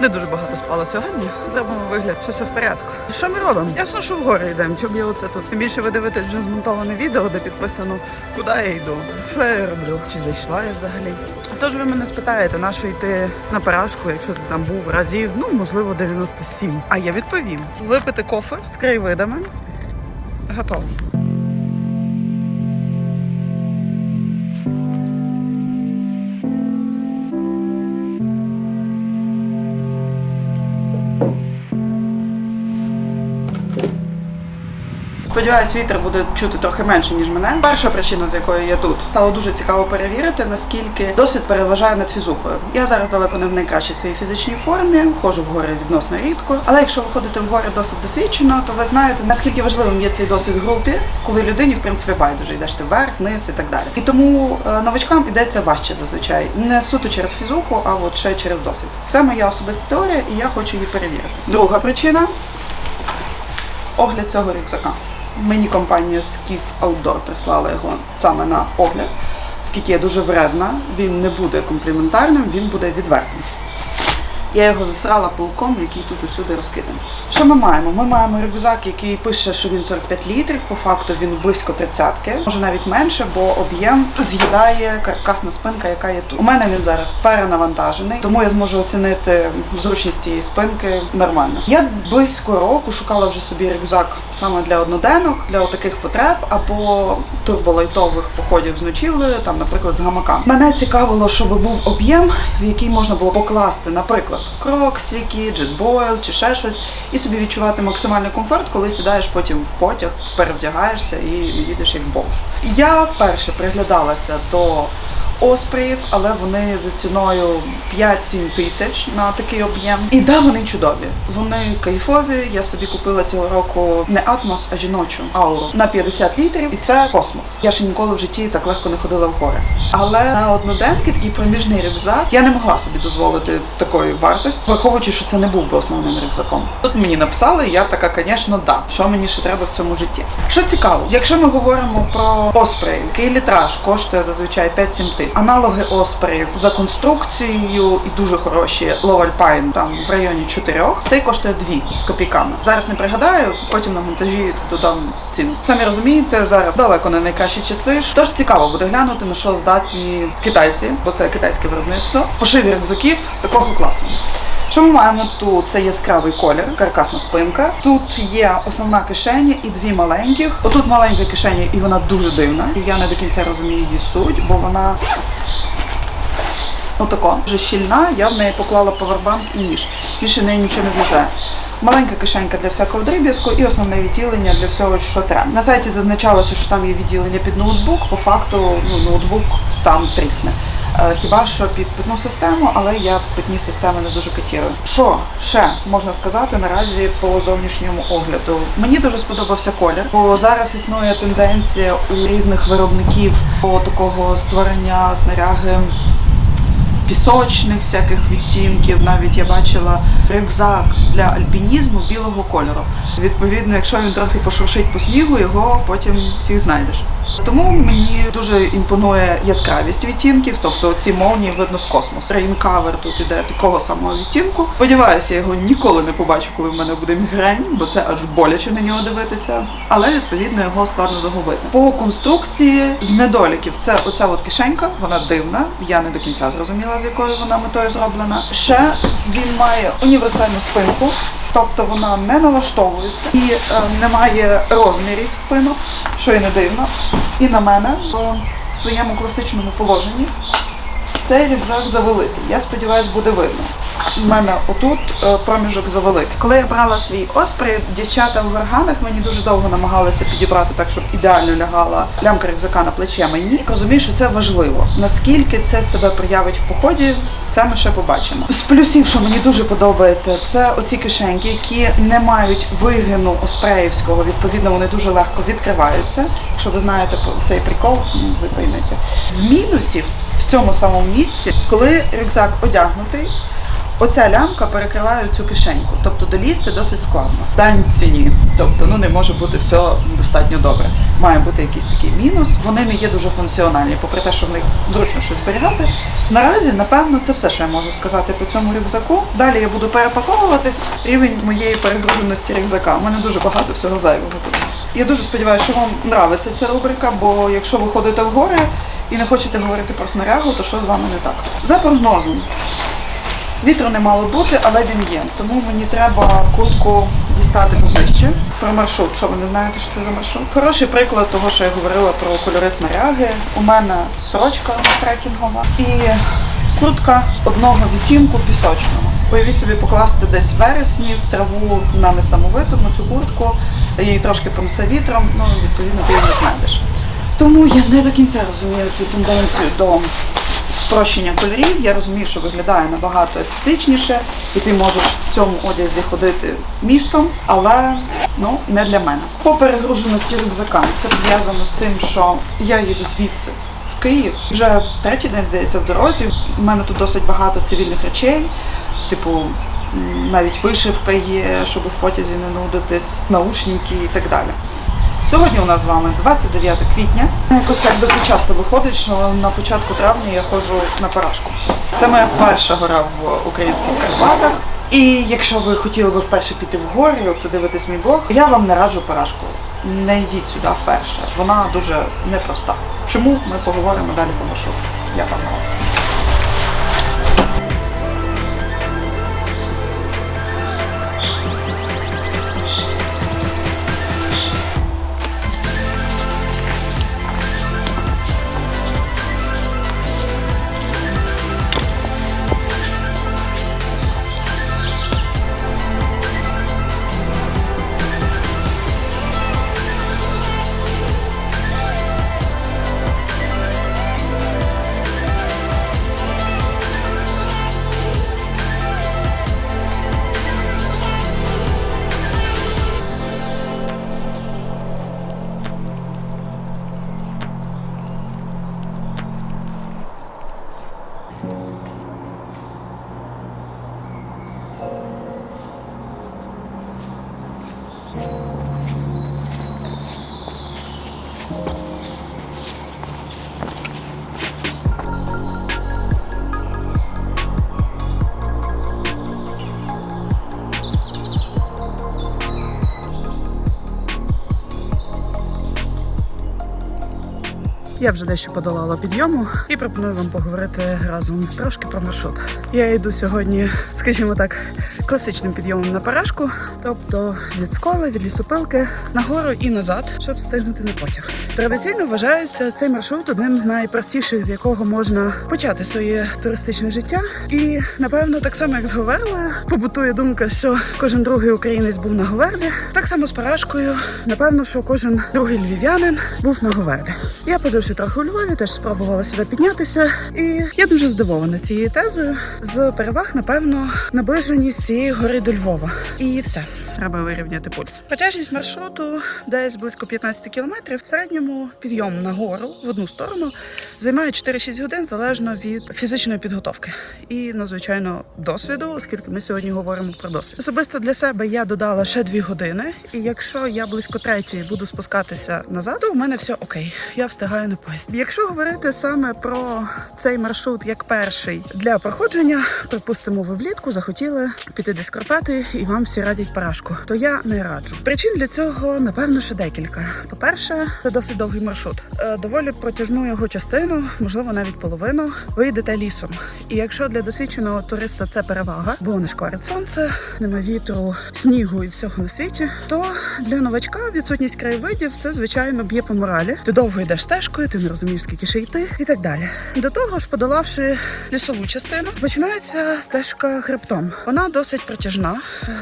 не дуже багато спала сьогодні. Зробимо вигляд, що все в порядку. Що ми робимо? Ясно, що вгору йдемо. Щоб я оце тут. Тим більше ви дивитесь вже змонтоване відео, де підписано, куди я йду, що я роблю, чи зайшла я взагалі. Тож ви мене спитаєте, на що йти на парашку, якщо ти там був разів, ну можливо 97. А я відповім: випити кофе з краєвидами. Готово. Сподіваюсь, вітер буде чути трохи менше, ніж мене. Перша причина, з якої я тут, стало дуже цікаво перевірити, наскільки досвід переважає над фізухою. Я зараз далеко не в найкращій своїй фізичній формі, ходжу в гори відносно рідко. Але якщо ви ходите в гори досить досвідчено, то ви знаєте, наскільки важливим є цей досвід в групі, коли людині в принципі байдуже йдеш ти вверх, вниз і так далі. І тому е, новачкам йдеться важче зазвичай, не суто через фізуху, а от ще через досвід. Це моя особиста теорія, і я хочу її перевірити. Друга причина огляд цього рюкзака. Мені компанія Skiff Outdoor прислала його саме на огляд. Оскільки я дуже вредна, він не буде компліментарним, він буде відвертим. Я його засрала пилком, який тут усюди розкиданий. Що ми маємо? Ми маємо рюкзак, який пише, що він 45 літрів. По факту він близько тридцятки, може навіть менше, бо об'єм з'їдає каркасна спинка, яка є тут. У мене він зараз перенавантажений, тому я зможу оцінити зручність цієї спинки нормально. Я близько року шукала вже собі рюкзак саме для одноденок, для таких потреб або турболайтових походів з ночівлею, там, наприклад, з гамаками. Мене цікавило, щоб був об'єм, в який можна було покласти, наприклад, кроксики, джетбойл чи ще щось, і собі відчувати максимальний комфорт, коли сідаєш потім в потяг, перевдягаєшся і їдеш як бомж. Я перше приглядалася до оспреїв, але вони за ціною 5-7 тисяч на такий об'єм. І да, вони чудові. Вони кайфові. Я собі купила цього року не атмос, а жіночу ауру на 50 літрів, і це космос. Я ще ніколи в житті так легко не ходила в гори. Але на одноденки такий проміжний рюкзак я не могла собі дозволити такої вартості, враховуючи, що це не був би основним рюкзаком. Тут мені написали, я така, звісно, да. Що мені ще треба в цьому житті? Що цікаво, якщо ми говоримо про оспрей, який літраж коштує зазвичай 5-7 тисяч. Аналоги оспорів за конструкцією і дуже хороші Лоальпайн там в районі 4, цей коштує 2 з копійками. Зараз не пригадаю, потім на монтажі додам ціну. Самі розумієте, зараз далеко не найкращі часи. Тож цікаво буде глянути на що здатні китайці, бо це китайське виробництво. Пошиві рюкзаків такого класу. Що ми маємо тут? Це яскравий колір, каркасна спинка. Тут є основна кишеня і дві маленьких. Отут маленька кишеня, і вона дуже дивна. І я не до кінця розумію її суть, бо вона отако дуже щільна. Я в неї поклала повербанк і ніж. Більше неї нічого не влізе. Маленька кишенька для всякого дріб'язку і основне відділення для всього, що треба. На сайті зазначалося, що там є відділення під ноутбук. По факту ну, ноутбук там трісне. Е, Хіба що під питну систему, але я питні системи не дуже катірую. Що ще можна сказати наразі по зовнішньому огляду? Мені дуже сподобався колір, бо зараз існує тенденція у різних виробників по такого створення снаряги пісочних всяких відтінків. Навіть я бачила рюкзак для альпінізму білого кольору. Відповідно, якщо він трохи пошуршить по снігу, його потім фіг знайдеш. Тому мені дуже імпонує яскравість відтінків, тобто ці молнії видно з космосу. Рейнкавер тут іде такого самого відтінку. Сподіваюся, я його ніколи не побачу, коли в мене буде мігрень, бо це аж боляче на нього дивитися. Але відповідно його складно загубити. По конструкції з недоліків це оця от кишенька, вона дивна. Я не до кінця зрозуміла, з якою вона метою зроблена. Ще він має універсальну спинку. Тобто вона не налаштовується і е, немає розмірів спинок, що і не дивно. І на мене в своєму класичному положенні цей рюкзак завеликий. Я сподіваюся, буде видно. У мене отут е, проміжок завеликий. Коли я брала свій оспрей, дівчата в горганах мені дуже довго намагалися підібрати так, щоб ідеально лягала лямка рюкзака на плече мені. Розумію, що це важливо. Наскільки це себе проявить в поході, це ми ще побачимо. З плюсів, що мені дуже подобається, це оці кишеньки, які не мають вигину оспреївського. Відповідно, вони дуже легко відкриваються. Якщо ви знаєте цей прикол, ну, ви поймете. З мінусів в цьому самому місці, коли рюкзак одягнутий. Оця лямка перекриває цю кишеньку, тобто долізти досить складно. Дань ціні, тобто ну не може бути все достатньо добре. Має бути якийсь такий мінус. Вони не є дуже функціональні, попри те, що в них зручно щось зберігати. Наразі, напевно, це все, що я можу сказати по цьому рюкзаку. Далі я буду перепаковуватись. Рівень моєї перегруженості рюкзака. У мене дуже багато всього зайвого тут. Я дуже сподіваюся, що вам нравиться ця рубрика, бо якщо ви ходите в гори і не хочете говорити про снарягу, то що з вами не так? За прогнозом, Вітру не мало бути, але він є. Тому мені треба куртку дістати поближче. Про маршрут, що ви не знаєте, що це за маршрут. Хороший приклад того, що я говорила про кольори снаряги. У мене сорочка трекінгова і куртка одного відтінку пісочного. Уявіть собі покласти десь в вересні в траву на несамовитому цю куртку, її трошки понесе вітром, ну відповідно ти її не знайдеш. Тому я не до кінця розумію цю тенденцію до спрощення кольорів. Я розумію, що виглядає набагато естетичніше, і ти можеш в цьому одязі ходити містом, але ну не для мене. По перегруженості рюкзака це пов'язано з тим, що я їду звідси. в Київ вже третій день здається в дорозі. У мене тут досить багато цивільних речей, типу навіть вишивка є, щоб в потязі не нудитись, наушники і так далі. Сьогодні у нас з вами 29 квітня. Якось так досить часто виходить, що на початку травня я ходжу на Парашку. Це моя перша гора в українських Карпатах. І якщо ви хотіли би вперше піти в гори, оце дивитись мій блог, я вам не раджу Парашку. Не йдіть сюди вперше. Вона дуже непроста. Чому ми поговоримо далі по маршруту? Я погнала. Я вже дещо подолала підйому і пропоную вам поговорити разом трошки про маршрут. Я йду сьогодні, скажімо так, класичним підйомом на парашку, тобто від сколи, від лісопилки нагору і назад, щоб встигнути на потяг. Традиційно вважається цей маршрут одним з найпростіших, з якого можна почати своє туристичне життя. І напевно, так само як з Говерлою, побутує думка, що кожен другий українець був на Говерлі. Так само з парашкою. Напевно, що кожен другий львів'янин був на Говерлі. Я поживши трохи у Львові, теж спробувала сюди піднятися, і я дуже здивована цією тезою. З переваг, напевно, наближеність цієї гори до Львова. І все. Треба вирівняти пульс. Протяжність маршруту десь близько 15 кілометрів. В середньому підйом на гору в одну сторону займає 4-6 годин залежно від фізичної підготовки і, ну, звичайно, досвіду, оскільки ми сьогодні говоримо про досвід. Особисто для себе я додала ще 2 години, і якщо я близько третьої буду спускатися назад, то в мене все окей. Я встигаю на поїзд. Якщо говорити саме про цей маршрут як перший для проходження, припустимо, ви влітку захотіли піти десь Карпати і вам всі радять парашку, то я не раджу. Причин для цього напевно ще декілька. По-перше, це досить довгий маршрут. Е, Доволі протяжну його частину, можливо, навіть половину, ви йдете лісом. І якщо для досвідченого туриста це перевага, бо не шкварить сонце, нема вітру, снігу і всього на світі, то для новачка відсутність краєвидів це звичайно б'є по моралі. Ти довго йдеш стежкою, ти не розумієш, скільки ще йти, і так далі. До того ж, подолавши лісову частину, починається стежка хребтом. Вона досить протяжна.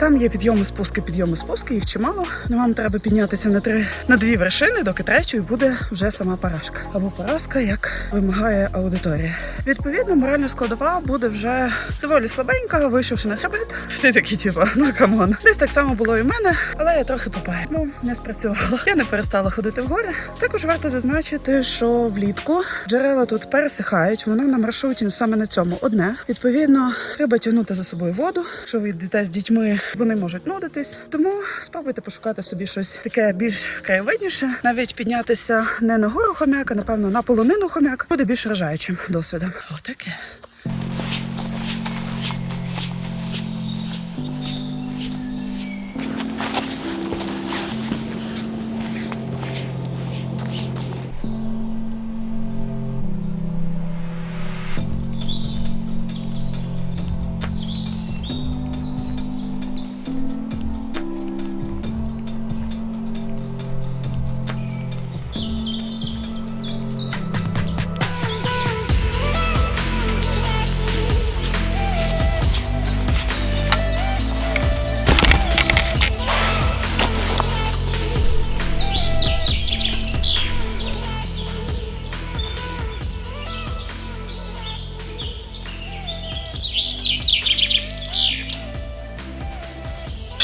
Там є підйоми, спуски, підйоми, спуски, їх чимало. Ну, вам треба піднятися на три на дві вершини, доки третьою буде вже сама парашка. Або поразка, як вимагає аудиторія. Відповідно, моральна складова буде вже доволі слабенька, вийшовши на хребет. Ти такий, типу, ну камон. Десь так само було і в мене, але я трохи попаю. Ну, не спрацювала. Я не перестала ходити в гори. Також варто зазначити, що влітку джерела тут пересихають. Воно на маршруті саме на цьому одне. Відповідно, треба тягнути за собою воду. Якщо ви йдете з дітьми, вони можуть нудитись. Тому спробуйте пошукати собі щось таке більш краєвидніше. Навіть піднятися не на гору хомяка, напевно, на полонину хомяк буде більш вражаючим досвідом. Отаке.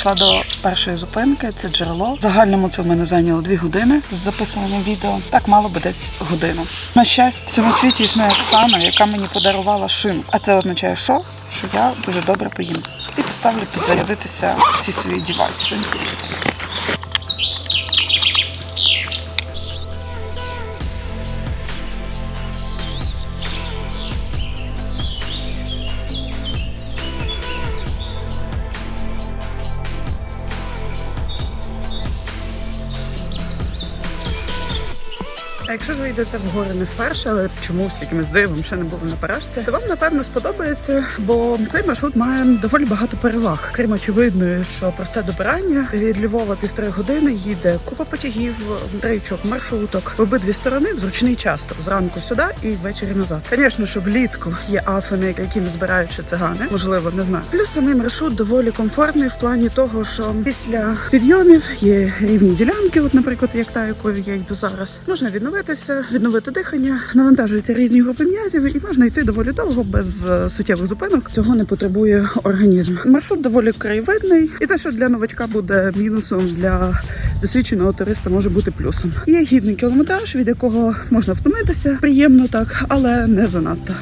Йшла до першої зупинки, це джерело. В загальному це в мене зайняло дві години з записуванням відео. Так мало би десь годину. На щастя, в цьому світі існує Оксана, яка мені подарувала шинку. А це означає, що? Що я дуже добре поїм. І поставлю підзарядитися всі свої дівайси. А якщо ж ви йдете в гори не вперше, але чомусь якимось дивом ще не були на парашці, то вам напевно сподобається, бо цей маршрут має доволі багато переваг. Крім очевидної, що просте добирання від Львова півтори години їде купа потягів, рейчок, маршруток в обидві сторони в зручний час, тобто зранку сюди і ввечері назад. Звісно, що влітку є афини, які не збирають цигани, можливо, не знаю. Плюс самий маршрут доволі комфортний в плані того, що після підйомів є рівні ділянки, от, наприклад, як та, якою я йду зараз, можна відновитися, відновити дихання, навантажуються різні групи м'язів, і можна йти доволі довго без е, суттєвих зупинок. Цього не потребує організм. Маршрут доволі краєвидний, і те, що для новачка буде мінусом, для досвідченого туриста може бути плюсом. Є гідний кілометраж, від якого можна втомитися, приємно так, але не занадто.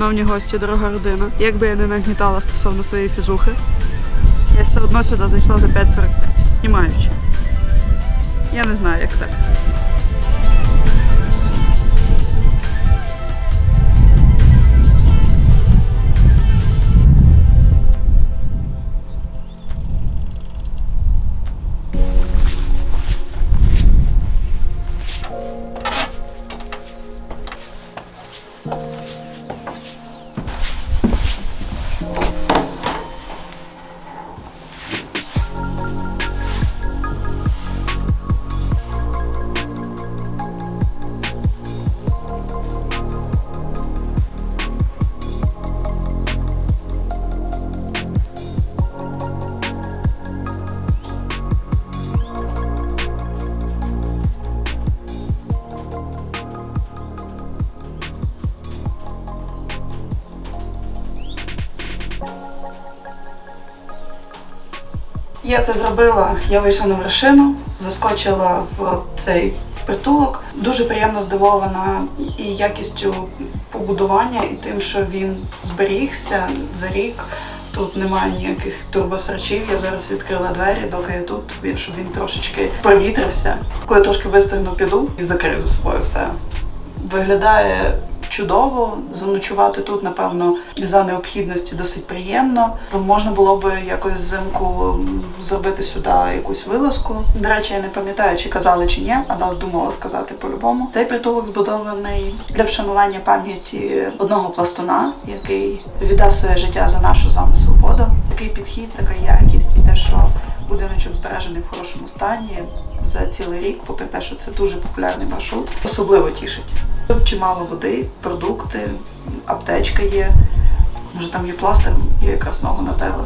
Шановні гості, дорога родина. Якби я не нагнітала стосовно своєї фізухи, я все одно сюди зайшла за 5.45, знімаючи. Я не знаю, як так. Я це зробила. Я вийшла на вершину, заскочила в цей притулок. Дуже приємно здивована і якістю побудування, і тим, що він зберігся за рік Тут немає ніяких турбосрачів. Я зараз відкрила двері, доки я тут, щоб він трошечки провітрився. Коли трошки вистигну, піду і закрию за собою все. Виглядає чудово. Заночувати тут, напевно, за необхідності досить приємно. Можна було би якось взимку зробити сюди якусь вилазку. До речі, я не пам'ятаю, чи казали чи ні, але думала сказати по-любому. Цей притулок збудований для вшанування пам'яті одного пластуна, який віддав своє життя за нашу з вами свободу. Такий підхід, така якість і те, що будиночок збережений в хорошому стані за цілий рік, попри те, що це дуже популярний маршрут, особливо тішить. Чимало води, продукти, аптечка є. Може там є пластик, я якраз ногу натерла.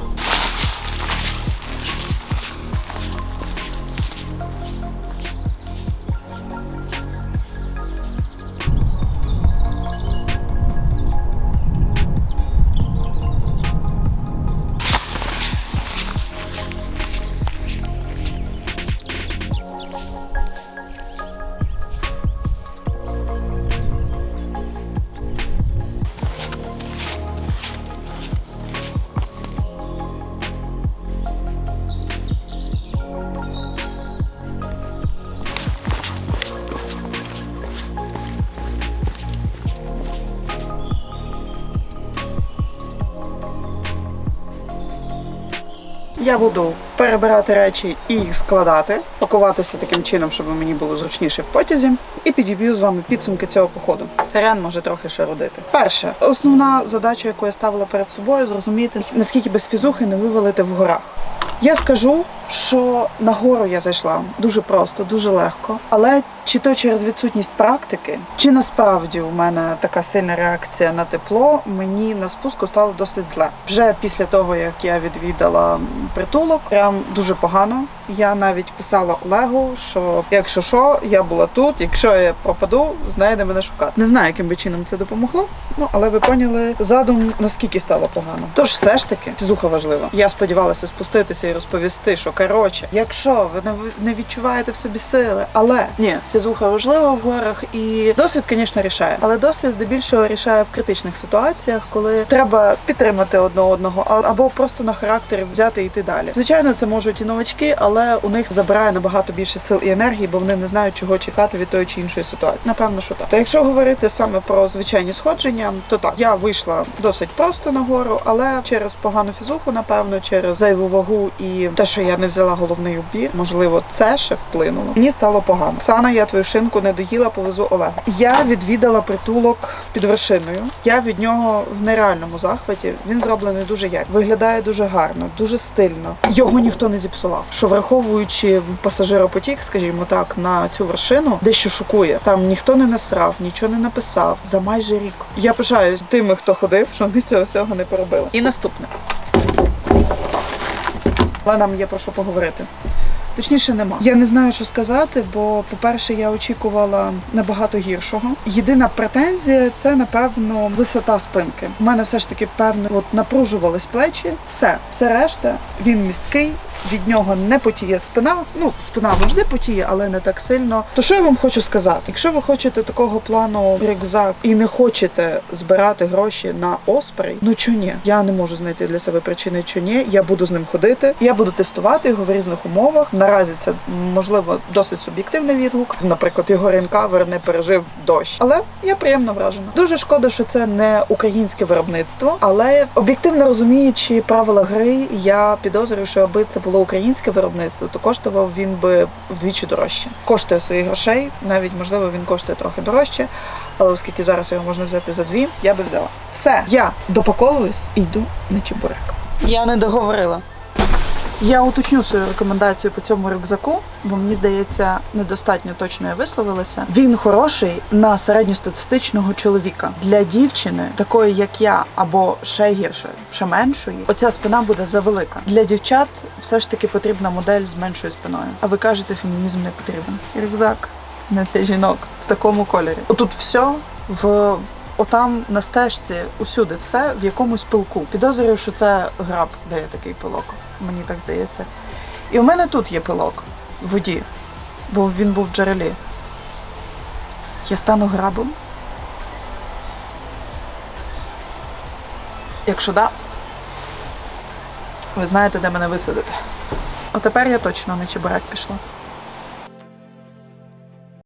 Я буду перебирати речі і їх складати, пакуватися таким чином, щоб мені було зручніше в потязі, і підіб'ю з вами підсумки цього походу. Царян може трохи ще родити. Перше, основна задача, яку я ставила перед собою, зрозуміти, наскільки без фізухи не вивалити в горах. Я скажу, що на гору я зайшла дуже просто, дуже легко. Але чи то через відсутність практики, чи насправді у мене така сильна реакція на тепло, мені на спуску стало досить зле. Вже після того, як я відвідала притулок, прям дуже погано. Я навіть писала Олегу, що якщо що, я була тут, якщо я пропаду, знає, де мене шукати. Не знаю, яким би чином це допомогло. Ну але ви поняли задум, наскільки стало погано. Тож все ж таки фізуха важлива. Я сподівалася спуститися і розповісти, що коротше, якщо ви не, відчуваєте в собі сили, але ні, фізуха важлива в горах, і досвід, звісно, рішає. Але досвід здебільшого рішає в критичних ситуаціях, коли треба підтримати одне одного, або просто на характері взяти і йти далі. Звичайно, це можуть і новачки, але у них забирає набагато більше сил і енергії, бо вони не знають, чого чекати від тої чи іншої ситуації. Напевно, що так. То якщо говорити саме про звичайні сходження, то так я вийшла досить просто на гору, але через погану фізуху, напевно, через зайву вагу і те, що я не взяла головний убір, можливо, це ще вплинуло. Мені стало погано. Оксана, я твою шинку не доїла, повезу Олегу. Я відвідала притулок під вершиною. Я від нього в нереальному захваті. Він зроблений дуже як виглядає дуже гарно, дуже стильно. Його ніхто не зіпсував. Що враховуючи пасажиропотік, скажімо так, на цю вершину, дещо шокує. Там ніхто не насрав, нічого не написав за майже рік. Я пишаюсь тими, хто ходив, що вони цього всього не поробили. І наступне. Але нам є про що поговорити. Точніше, нема. Я не знаю, що сказати, бо, по-перше, я очікувала набагато гіршого. Єдина претензія це, напевно, висота спинки. У мене все ж таки певно от напружувались плечі. Все, все решта, він місткий. Від нього не потіє спина. Ну, спина завжди потіє, але не так сильно. То що я вам хочу сказати? Якщо ви хочете такого плану рюкзак і не хочете збирати гроші на оспрей, ну чо ні? Я не можу знайти для себе причини, що ні. Я буду з ним ходити. Я буду тестувати його в різних умовах. Наразі це можливо досить суб'єктивний відгук. Наприклад, його рейнкавер не пережив дощ, але я приємно вражена. Дуже шкода, що це не українське виробництво, але об'єктивно розуміючи правила гри, я підозрюю, що аби це було українське виробництво, то коштував він би вдвічі дорожче. Коштує своїх грошей, навіть можливо він коштує трохи дорожче. Але оскільки зараз його можна взяти за дві, я би взяла. Все, я допаковуюсь і йду на чебурек. Я не договорила. Я уточню свою рекомендацію по цьому рюкзаку, бо мені здається, недостатньо точно я висловилася. Він хороший на середньостатистичного чоловіка. Для дівчини, такої як я, або ще гірше, ще меншої, оця спина буде завелика. Для дівчат все ж таки потрібна модель з меншою спиною. А ви кажете, фемінізм не потрібен. Рюкзак не для жінок в такому кольорі. Отут все в. Отам на стежці усюди все в якомусь пилку. Підозрюю, що це граб дає такий пилок. Мені так здається. І у мене тут є пилок в воді, бо він був в джерелі. Я стану грабом. Якщо да, Ви знаєте, де мене висадити. Отепер я точно на чебурек пішла.